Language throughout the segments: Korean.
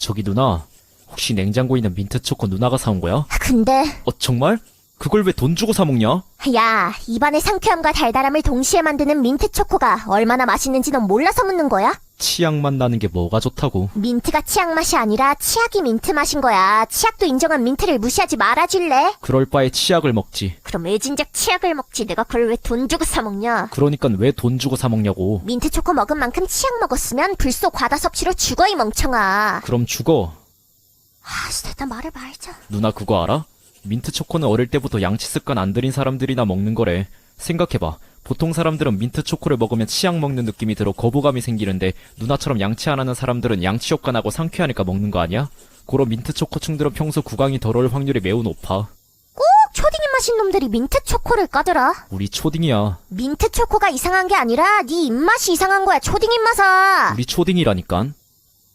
저기 누나, 혹시 냉장고에 있는 민트 초코 누나가 사온 거야? 근데 어, 정말? 그걸 왜 돈 주고 사 먹냐? 야 입안의 상쾌함과 달달함을 동시에 만드는 민트 초코가 얼마나 맛있는지 넌 몰라서 묻는 거야? 치약맛 나는 게 뭐가 좋다고? 민트가 치약 맛이 아니라 치약이 민트 맛인 거야. 치약도 인정한 민트를 무시하지 말아줄래? 그럴 바에 치약을 먹지. 그럼 왜 진작 치약을 먹지? 내가 그걸 왜 돈 주고 사 먹냐? 그러니까 왜 돈 주고 사 먹냐고. 민트 초코 먹은 만큼 치약 먹었으면 불소 과다 섭취로 죽어 이 멍청아. 그럼 죽어. 아, 진짜 말을 말자. 누나 그거 알아? 민트 초코는 어릴 때부터 양치 습관 안 들인 사람들이나 먹는 거래. 생각해봐. 보통 사람들은 민트 초코를 먹으면 치약 먹는 느낌이 들어 거부감이 생기는데 누나처럼 양치 안 하는 사람들은 양치 효과 나고 상쾌하니까 먹는 거 아니야? 고로 민트 초코충들은 평소 구강이 더러울 확률이 매우 높아. 꼭 초딩 입맛인 놈들이 민트 초코를 까더라. 우리 초딩이야. 민트 초코가 이상한 게 아니라 네 입맛이 이상한 거야. 초딩 입맛아. 우리 초딩이라니깐.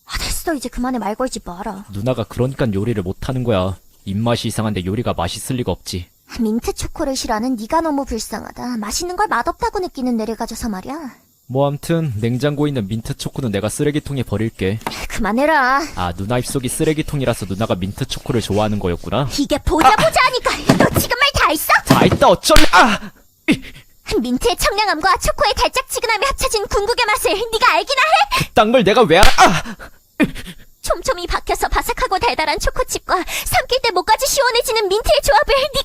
아, 됐어. 이제 그만해 말 걸지 마라. 누나가 그러니까 요리를 못하는 거야. 입맛이 이상한데 요리가 맛있을 리가 없지. 민트 초코를 싫어하는 네가 너무 불쌍하다. 맛있는 걸 맛없다고 느끼는 내를 가져서 말이야. 뭐 암튼 냉장고에 있는 민트 초코는 내가 쓰레기통에 버릴게. 그만해라. 아 누나 입속이 쓰레기통이라서 누나가 민트 초코를 좋아하는 거였구나. 이게 보자 보자 하니까 너 지금 말 다 했어? 다 했다 어쩔래? 아! 민트의 청량함과 초코의 달짝지근함이 합쳐진 궁극의 맛을 네가 알기나 해? 딴 걸 내가 왜 알아? 아! 촘촘히 박혀서 바삭하고 달달한 초코칩과 삼킬 때 목까지 시원해지는 민트의 조합을 네가!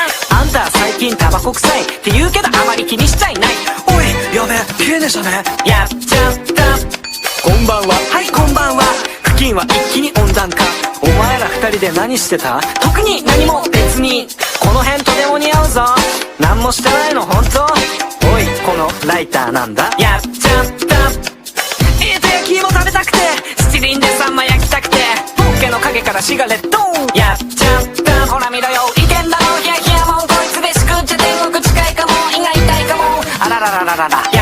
あんた最近タバコ臭いって言うけどあまり気にしちゃいない。おいやべえ経営者ね。やっちゃった。こんばんは。はいこんばんは。付近は一気に温暖化。お前ら二人で何してた？特に何も別に。この辺とても似合うぞ。何もしてないの本当。おいこのライターなんだ。やっちゃった。えーと焼き芋食べたくて。七輪でサンマ焼きたくて。ポッケの陰からシガレットららららら